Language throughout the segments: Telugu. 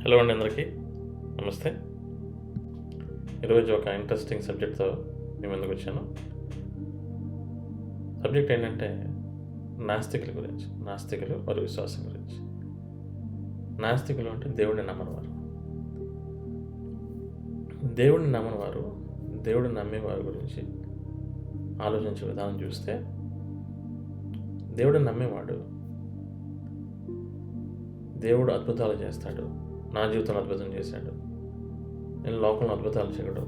హలో అండి అందరికీ. నమస్తే. ఈరోజు ఒక ఇంట్రెస్టింగ్ సబ్జెక్ట్తో మీ ముందుకు వచ్చాను. సబ్జెక్ట్ ఏంటంటే నాస్తికుల గురించి నాస్తికులు వారి విశ్వాసం గురించి. నాస్తికులు అంటే దేవుడిని నమ్మనివారు. దేవుడిని నమ్మనివారు దేవుడిని నమ్మేవారి గురించి ఆలోచించే విధానం చూస్తే దేవుడిని నమ్మేవాడు. దేవుడు అద్భుతాలు చేస్తాడు. నా జీవితంలో అద్భుతం చేశాడు. నేను లోకంలో అద్భుతాలు చేయడు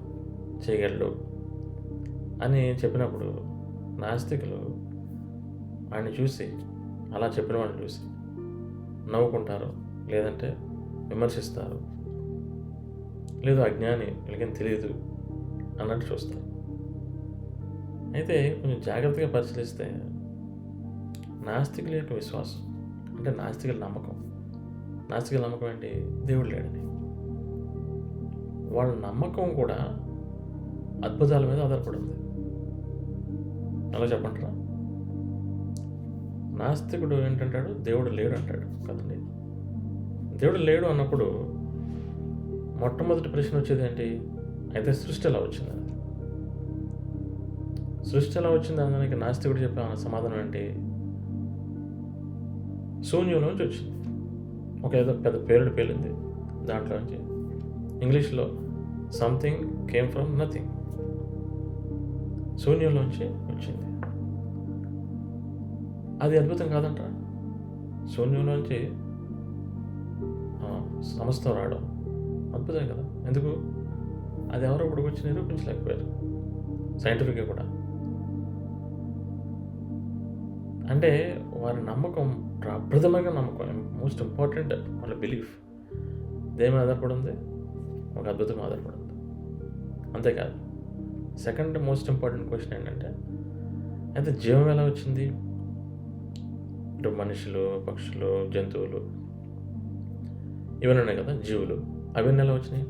చేయగలడు అని చెప్పినప్పుడు నాస్తికులు ఆయన్ని చూసి అలా చెప్పిన వాడిని చూసి నవ్వుకుంటారు లేదంటే విమర్శిస్తారు. లేదు అజ్ఞాని వీళ్ళకేం తెలియదు అన్నట్టు చూస్తారు. అయితే కొంచెం జాగ్రత్తగా పరిశీలిస్తే నాస్తికుల యొక్క విశ్వాసం అంటే నాస్తికుల నమ్మకం నాస్తికుల నమ్మకం ఏంటి? దేవుడు లేడని. వాళ్ళ నమ్మకం కూడా అద్భుతాల మీద ఆధారపడి ఉంది అలా చెప్పంటారా? నాస్తికుడు ఏంటంటాడు? దేవుడు లేడు అంటాడు కదండి. దేవుడు లేడు అన్నప్పుడు మొట్టమొదటి ప్రశ్న వచ్చేది ఏంటి? అయితే సృష్టి ఎలా వచ్చింది? సృష్టి ఎలా వచ్చింది అనడానికి నాస్తికుడు చెప్పే సమాధానం ఏంటి? శూన్యంలోంచి వచ్చింది. ఒక ఏదో పెద్ద పేరుడు పేలింది దాంట్లోంచి ఇంగ్లీష్లో సంథింగ్ కేమ్ ఫ్రమ్ నథింగ్ శూన్యంలోంచి వచ్చింది. అది అద్భుతం కాదంట. శూన్యంలోంచి సమస్తం రావడం అద్భుతం కదా. ఎందుకు? అది ఎవరో ఇప్పుడు వచ్చి నిరూపించలేకపోయారు. సైంటిఫిక్గా కూడా. అంటే వారి నమ్మకం ప్రప్రథమంగా నమ్మకం మోస్ట్ ఇంపార్టెంట్ వాళ్ళ బిలీఫ్ దేని మీద ఆధారపడి ఉంది ఒక అద్భుతం ఆధారపడి ఉంది అంతేకాదు సెకండ్ మోస్ట్ ఇంపార్టెంట్ క్వశ్చన్ ఏంటంటే అయితే జీవం ఎలా వచ్చింది? ఇప్పుడు మనుషులు పక్షులు జంతువులు ఇవన్నీ ఉన్నాయి కదా జీవులు. అవన్నీ ఎలా వచ్చినాయి?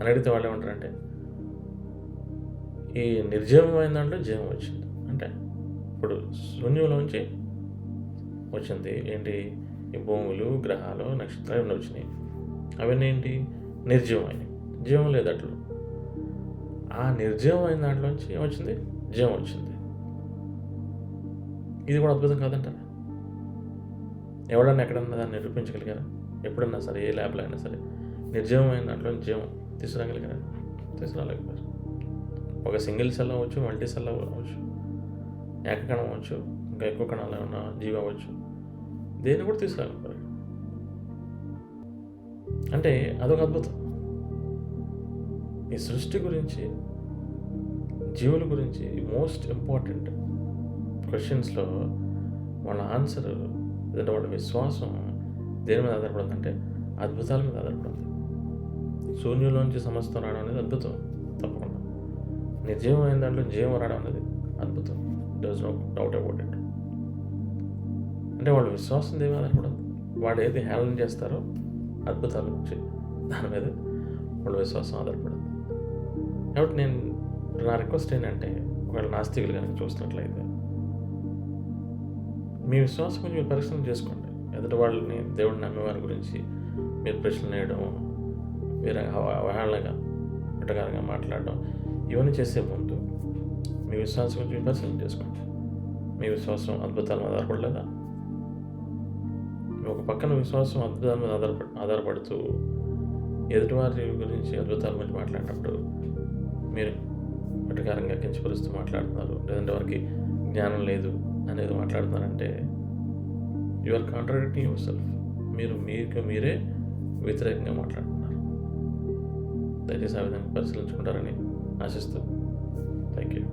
అని అడిగితే వాళ్ళు ఏమంటారంటే ఈ నిర్జీవమైన దాంట్లో జీవం వచ్చింది. అంటే ఇప్పుడు శూన్యంలోంచి వచ్చింది. ఏంటి? ఈ భూములు గ్రహాలు నక్షత్రాలు ఇవన్నీ వచ్చినాయి. అవన్నీ ఏంటి? నిర్జీవమైనవి జీవం లేదు అట్లు ఆ నిర్జీవమైన దాంట్లోంచి ఏమొచ్చింది? జీవం వచ్చింది. ఇది కూడా అద్భుతం కాదంటారా ఎవడన్నా ఎక్కడన్నా దాన్ని నిరూపించగలిగారా? ఎప్పుడన్నా సరే ఏ ల్యాబ్లో అయినా సరే నిర్జీవమైన దాంట్లో జీవం తీసుకురాగలిగారా? తీసుకురాలేకపోయారు. ఒక సింగిల్ సెల్ అవ్వచ్చు మల్టీ సెల్ అవ్వచ్చు. ఏకకణం అవ్వచ్చు ఇంకా ఎక్కువ కణాలు ఉన్న జీవి అవ్వచ్చు. దేన్ని కూడా తీసుకురాగలిగారు అంటే అదొక అద్భుతం. ఈ సృష్టి గురించి జీవుల గురించి మోస్ట్ ఇంపార్టెంట్ క్వశ్చన్స్లో వాళ్ళ ఆన్సర్ లేదంటే వాళ్ళ విశ్వాసం దేని మీద ఆధారపడుతుందంటే అద్భుతాల మీద ఆధారపడుతుంది శూన్యంలోంచి సమస్తం రావడం అనేది అద్భుతం తప్పకుండా. నిర్జీవమైన దాంట్లో జీవం రావడం అనేది అద్భుతం. Does no doubt about it అంటే వాళ్ళ విశ్వాసం దేని అనకూడదు వాళ్ళు ఏది హేళన చేస్తారో అద్భుతాలు వచ్చి దాని మీద వాళ్ళ విశ్వాసం ఆధారపడదు కాబట్టి నేను నా రిక్వెస్ట్ ఏంటంటే ఒకవేళ నాస్తికులు కనుక చూసినట్లయితే మీ విశ్వాసం గురించి మీరు పరిశీలన చేసుకోండి. ఎదుటి వాళ్ళని దేవుడిని నమ్మేవారి గురించి మీరు ప్రశ్నలు వేయడం మీరు అవహేళనగా ఎటగారంగా మాట్లాడడం ఇవన్నీ చేసే ముందు విశ్వాసం గురించి మీరు పరిశీలన చేసుకోండి మీ విశ్వాసం అద్భుతాల మీద ఆధారపడలేదా ఒక పక్కన విశ్వాసం అద్భుతాల మీద ఆధారపడి ఆధారపడుతూ ఎదుటివారి గురించి అద్భుతాల గురించి మాట్లాడినప్పుడు మీరు వెటకారంగా కించపరుస్తూ మాట్లాడుతున్నారు లేదంటే వారికి జ్ఞానం లేదు అనేది మాట్లాడుతున్నారంటే you are contradicting yourself మీరు మీకు మీరే వ్యతిరేకంగా మాట్లాడుతున్నారు దయచేసి ఆ విధంగా పరిశీలించుకుంటారని ఆశిస్తూ థ్యాంక్ యూ